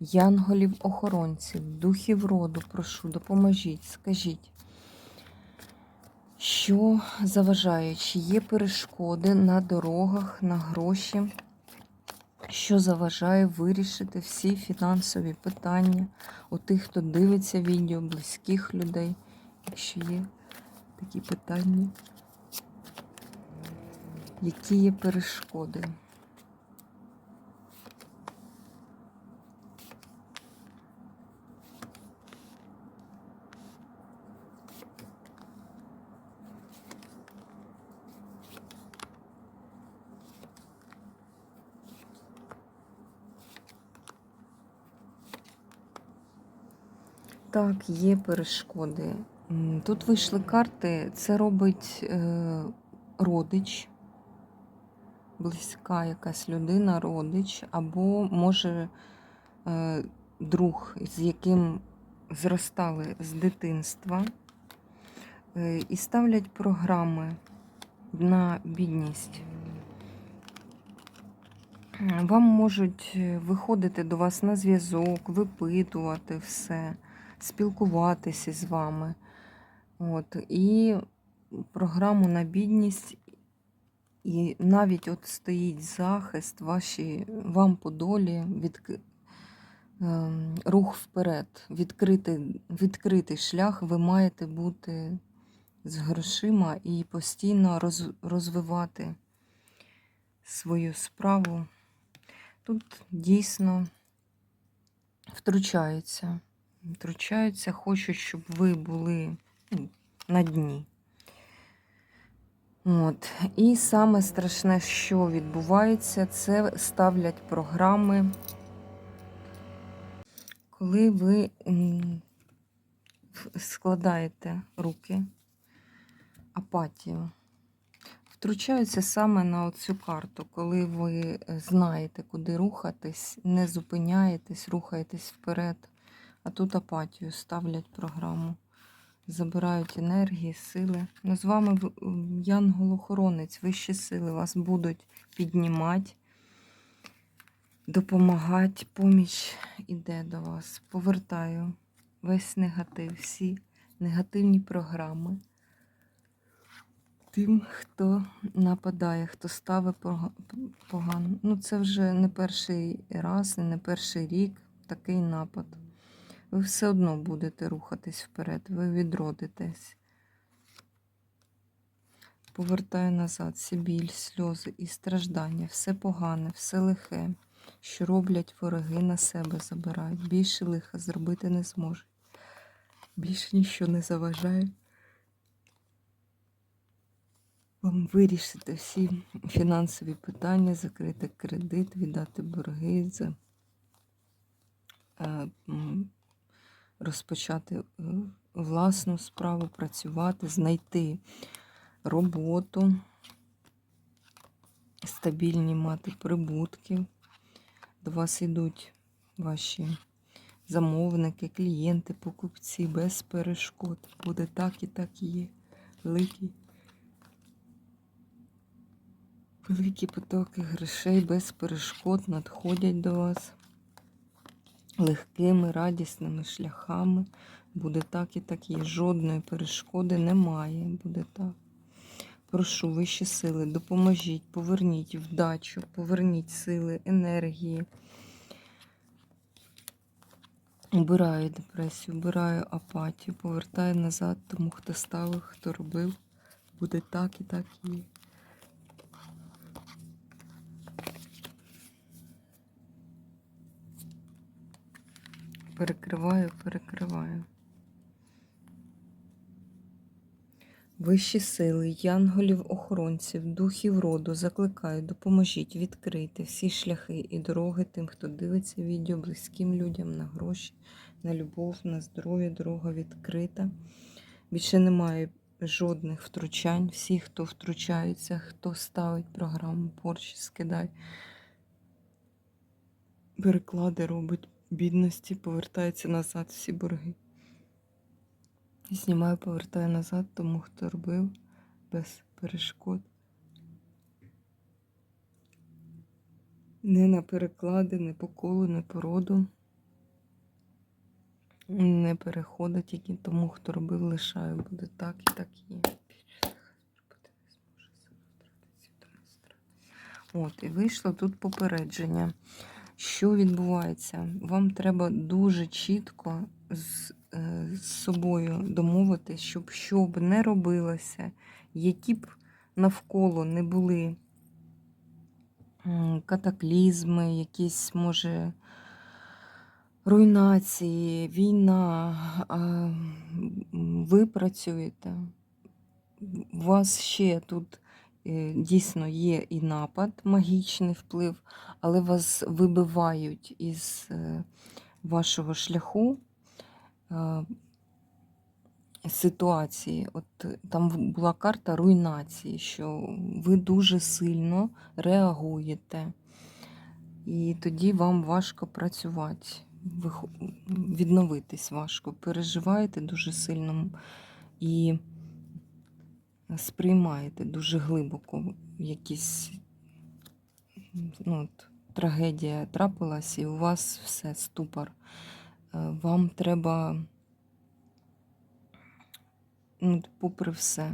янголів-охоронців, духів роду, прошу, допоможіть, скажіть, що заважає, чи є перешкоди на дорогах, на гроші, що заважає вирішити всі фінансові питання у тих, хто дивиться відео, близьких людей, якщо є такі питання, які є перешкоди. Так, є перешкоди. Тут вийшли карти, це робить е, родич, близька якась людина, родич, або може е, друг, з яким зростали з дитинства, е, і ставлять програми на бідність. Вам можуть виходити до вас на зв'язок, випитувати все, спілкуватися з вами. От, і програму на бідність, і навіть от стоїть захист, ваші, вам по долі, від, ем, рух вперед, відкритий, відкритий шлях, ви маєте бути з грошима і постійно роз, розвивати свою справу. Тут дійсно втручаються. Втручаються, хочуть, щоб ви були ну, на дні. От. І саме страшне, що відбувається, це ставлять програми, коли ви складаєте руки, апатію. Втручаються саме на цю карту, коли ви е, знаєте, куди рухатись, не зупиняєтесь, рухаєтесь вперед, а тут апатію ставлять програму, забирають енергії, сили. Ну, з вами янгол-охоронець, вищі сили вас будуть піднімати, допомагати, поміч іде до вас. Повертаю весь негатив, всі негативні програми тим, хто нападає, хто ставить погано. Ну, це вже не перший раз, не перший рік такий напад. Ви все одно будете рухатись вперед, ви відродитесь. Повертаю назад всі біль, сльози і страждання, все погане, все лихе, що роблять вороги на себе забирають. Більше лиха зробити не зможуть. Більше нічого не заважає вам вирішити всі фінансові питання, закрити кредит, віддати борги, е, розпочати е, власну справу, працювати, знайти роботу, стабільні мати прибутки. До вас йдуть ваші замовники, клієнти, покупці без перешкод. Буде так і так і є. Великий Великі потоки грошей без перешкод надходять до вас легкими, радісними шляхами. Буде так і так є. Жодної перешкоди немає. Буде так. Прошу вищі сили, допоможіть, поверніть вдачу, поверніть сили, енергії. Убираю депресію, убираю апатію, повертаю назад тому, хто ставив, хто робив. Буде так і так є. Перекриваю, перекриваю. Вищі сили, янголів-охоронців, духів роду закликаю, допоможіть відкрити всі шляхи і дороги тим, хто дивиться відео, близьким людям на гроші, на любов, на здоров'я. Дорога відкрита. Більше немає жодних втручань. Всі, хто втручається, хто ставить програму порчі, скидай. Переклади робить бідності, повертається назад всі борги. Знімаю, повертаю назад тому, хто робив без перешкод. Не на переклади, не по колу, не по роду. Не переходить тільки тому, хто робив, лишаю. Буде так і так є. От, і вийшло тут попередження. Що відбувається? Вам треба дуже чітко з, е, з собою домовитись, щоб що б не робилося, які б навколо не були катаклізми, якісь, може, руйнації, війна, ви працюєте. У вас ще тут дійсно є і напад, магічний вплив, але вас вибивають із е, вашого шляху е, ситуації. От е, там була карта руйнації, що ви дуже сильно реагуєте, і тоді вам важко працювати, відновитись важко, переживаєте дуже сильно і сприймаєте дуже глибоко якісь ну, от, трагедія трапилась, і у вас все ступор. Е, Вам треба, ну, попри все,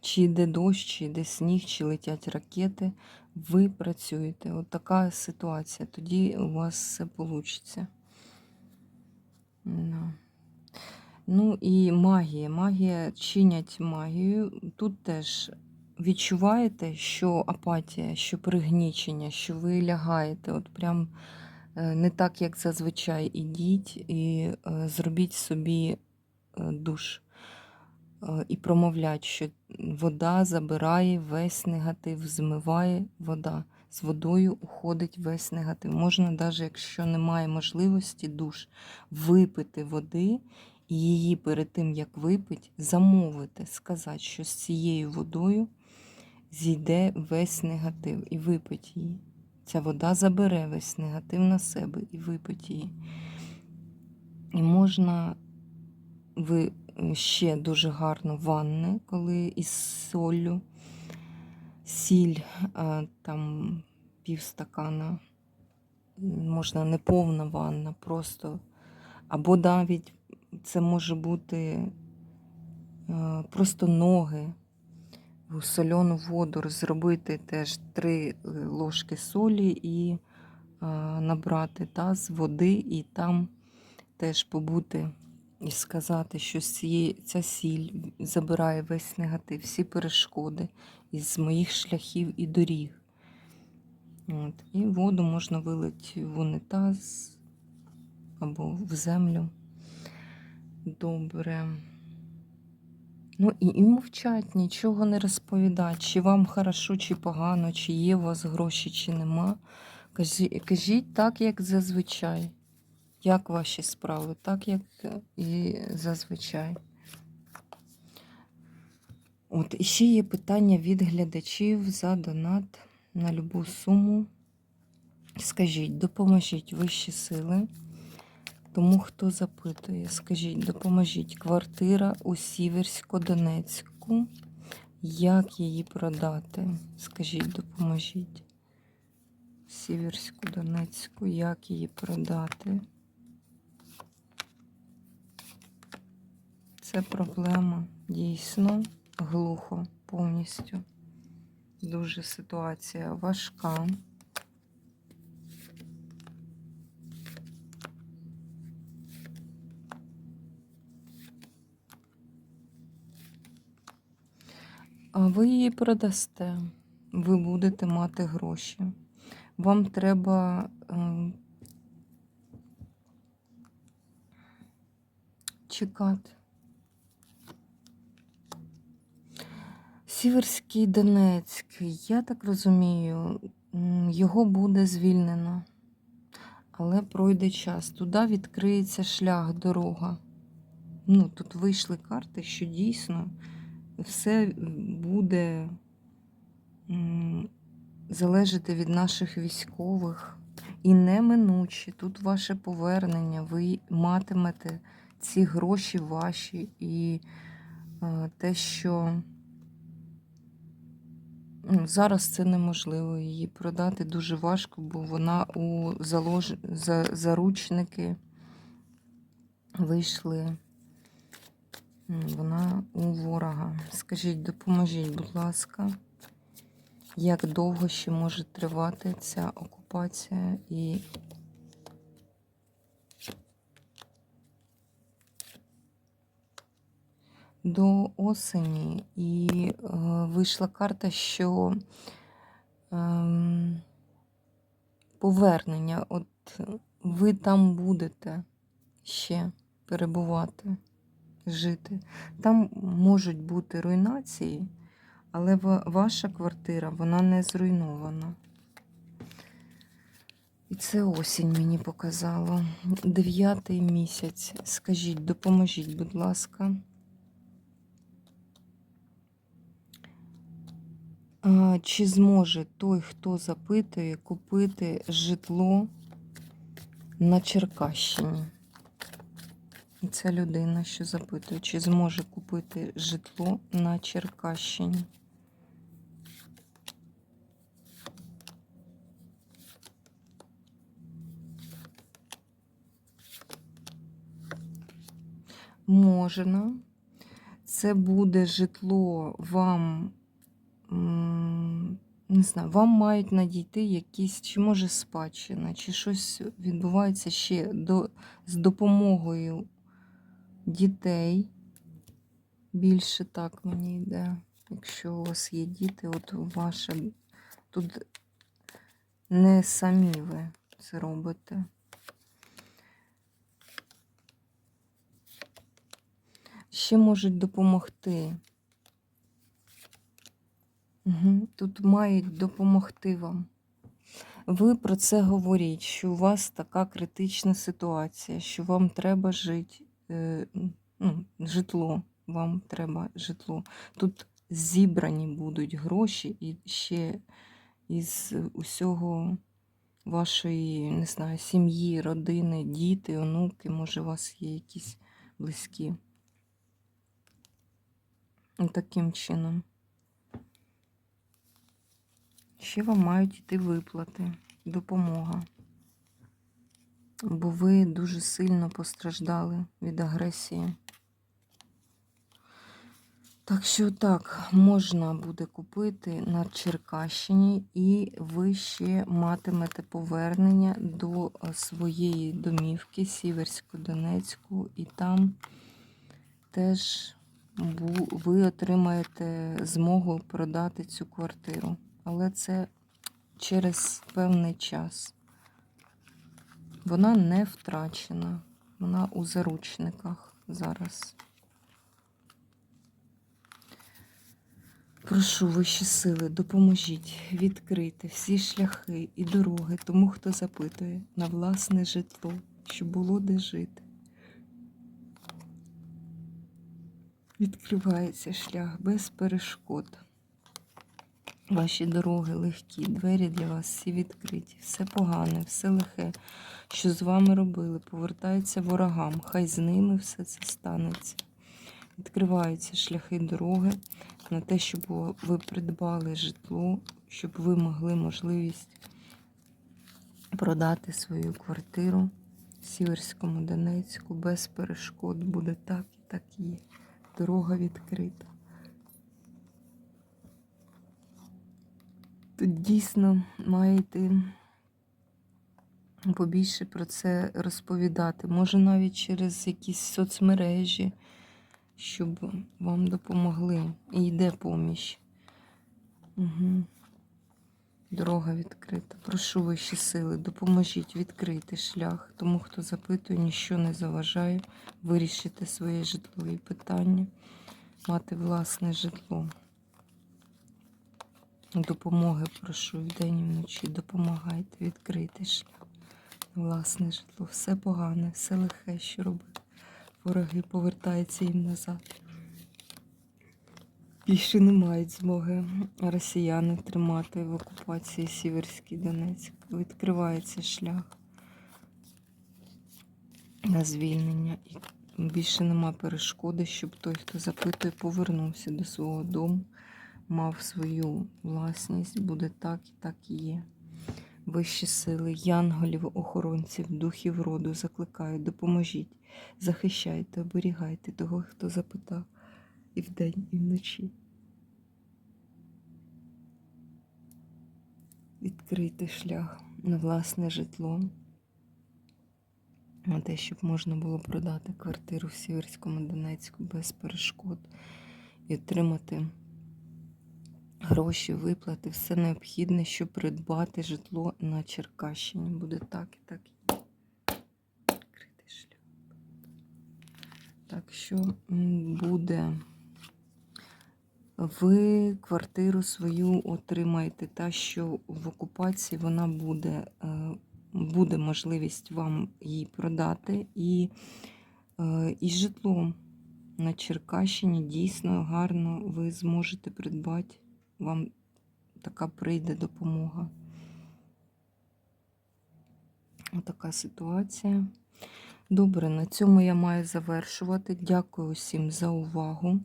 чи йде дощ, чи йде сніг, чи летять ракети, ви працюєте. От така ситуація. Тоді у вас все вийде. Ну і магія. Магія чинять магію. Тут теж відчуваєте, що апатія, що пригнічення, що ви лягаєте. От прям е, не так, як зазвичай, ідіть і е, зробіть собі е, душ. І промовлять, що вода забирає весь негатив, змиває вода. З водою уходить весь негатив. Можна, навіть якщо немає можливості душ, випити води її перед тим, як випити, замовити, сказати, що з цією водою зійде весь негатив і випить її. Ця вода забере весь негатив на себе і випить її. І можна ви е, ще дуже гарно ванни, коли із солью, сіль, там півстакана, можна не повна ванна, просто або навіть це може бути е, просто ноги в соляну воду, зробити теж 3 ложки солі і е, набрати таз води, і там теж побути і сказати, що ця сіль забирає весь негатив, всі перешкоди із моїх шляхів і доріг. От. І воду можна вилити в унітаз або в землю. Добре. Ну і, і мовчать, нічого не розповідать, чи вам хорошо, чи погано, чи є у вас гроші, чи нема. Кажіть, так, як зазвичай. Як ваші справи, так, як і зазвичай. От, і ще є питання від глядачів за донат на любу суму. Скажіть, допоможіть вищі сили. Тому хто запитує, скажіть, допоможіть. Квартира у Сіверсько-Донецьку. Як її продати? Скажіть, допоможіть. Сіверську-Донецьку, як її продати? Це проблема дійсно глухо повністю. Дуже ситуація важка. А ви її продасте, ви будете мати гроші. Вам треба е, чекати. Сіверський Донецьк, я так розумію, його буде звільнено, але пройде час. Туди відкриється шлях, дорога. Ну, тут вийшли карти, що дійсно все буде залежати від наших військових. І неминуче тут ваше повернення, ви матимете ці гроші ваші і е, те, що ну, зараз це неможливо її продати дуже важко, бо вона у залож... заручники вийшли. Вона у ворога. Скажіть, допоможіть, будь ласка, як довго ще може тривати ця окупація і до осені, і е, вийшла карта, що ем, повернення, от ви там будете ще перебувати, жити. Там можуть бути руйнації, але ваша квартира вона не зруйнована. І це осінь мені показало. Дев'ятий місяць. Скажіть, допоможіть, будь ласка. Чи зможе той, хто запитує, купити житло на Черкащині? І ця людина, що запитує, чи зможе купити житло на Черкащині? Можна. Це буде житло вам, не знаю, вам мають надійти якісь, чи може спадщина, чи щось відбувається ще до, з допомогою дітей. Більше так мені йде. Якщо у вас є діти, от ваше тут не самі ви це робите. Ще можуть допомогти. Угу. Тут мають допомогти вам. Ви про це говоріть, що у вас така критична ситуація, що вам треба жити, ну, житло, вам треба житло. Тут зібрані будуть гроші і ще із усього вашої, не знаю, сім'ї, родини, діти, онуки, може, у вас є якісь близькі. Таким чином. Ще вам мають йти виплати, допомога. Бо ви дуже сильно постраждали від агресії. Так що так, можна буде купити на Черкащині, і ви ще матимете повернення до е, своєї домівки Сіверсько-Донецьку, і там теж ви отримаєте змогу продати цю квартиру. Але це через певний час. Вона не втрачена. Вона у заручниках зараз. Прошу вищі сили, допоможіть відкрити всі шляхи і дороги тому, хто запитує на власне житло, щоб було де жити. Відкривається шлях без перешкод. Ваші дороги легкі, двері для вас всі відкриті, все погане, все лихе, що з вами робили, повертається ворогам. Хай з ними все це станеться. Відкриваються шляхи дороги на те, щоб ви придбали житло, щоб ви могли можливість продати свою квартиру в Сіверському Донецьку без перешкод. Буде так і так є. Дорога відкрита. Тут дійсно маєте побільше про це розповідати. Може навіть через якісь соцмережі, щоб вам допомогли. І йде поміч. Угу. Дорога відкрита. Прошу вищі сили, допоможіть відкрити шлях. Тому, хто запитує, ніщо не заважає вирішити своє житлові питання, мати власне житло. Допомоги прошу вдень і вночі. Допомагайте, відкрити шлях. Власне житло. Все погане, все лихе, що робить. Вороги повертаються їм назад. Більше не мають змоги росіяни тримати в окупації Сіверський Донецьк. Відкривається шлях на звільнення. І більше нема перешкоди, щоб той, хто запитує, повернувся до свого дому, мав свою власність, буде так і так і є. Вищі сили, янголів, охоронців, духів роду закликають, допоможіть, захищайте, оберігайте того, хто запитав і вдень, і вночі. Відкрити шлях на власне житло, на те, щоб можна було продати квартиру в Сіверському Донецьку без перешкод і отримати гроші, виплати, все необхідне, щоб придбати житло на Черкащині. Буде так і так. і. Відкритий шлях. Так що буде. Ви квартиру свою отримаєте, та, що в окупації вона буде, е, буде можливість вам її продати. І, е, і житло на Черкащині дійсно гарно ви зможете придбати. Вам така прийде допомога. Отака ситуація. Добре, на цьому я маю завершувати. Дякую усім за увагу.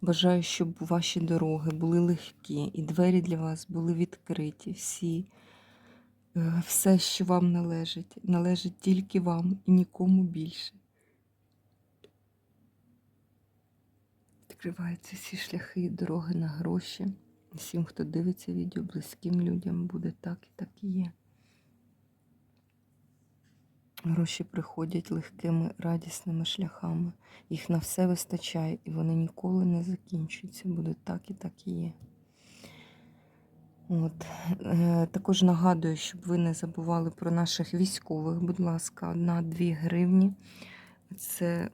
Бажаю, щоб ваші дороги були легкі і двері для вас були відкриті. Всі, е, все, що вам належить, належить тільки вам і нікому більше. Відкриваються всі шляхи і дороги на гроші. Всім, хто дивиться відео, близьким людям буде так і так і є. Гроші приходять легкими, радісними шляхами. Їх на все вистачає, і вони ніколи не закінчуються. Буде так і так і є. От. Е, також нагадую, щоб ви не забували про наших військових. Будь ласка, 1-2 гривні. Це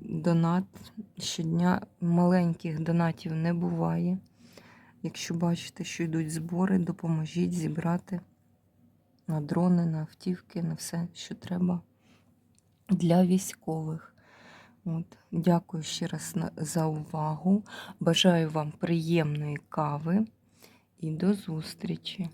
донат щодня. Маленьких донатів не буває. Якщо бачите, що йдуть збори, допоможіть зібрати на дрони, на автівки, на все, що треба для військових. От. Дякую ще раз за увагу. Бажаю вам приємної кави і до зустрічі!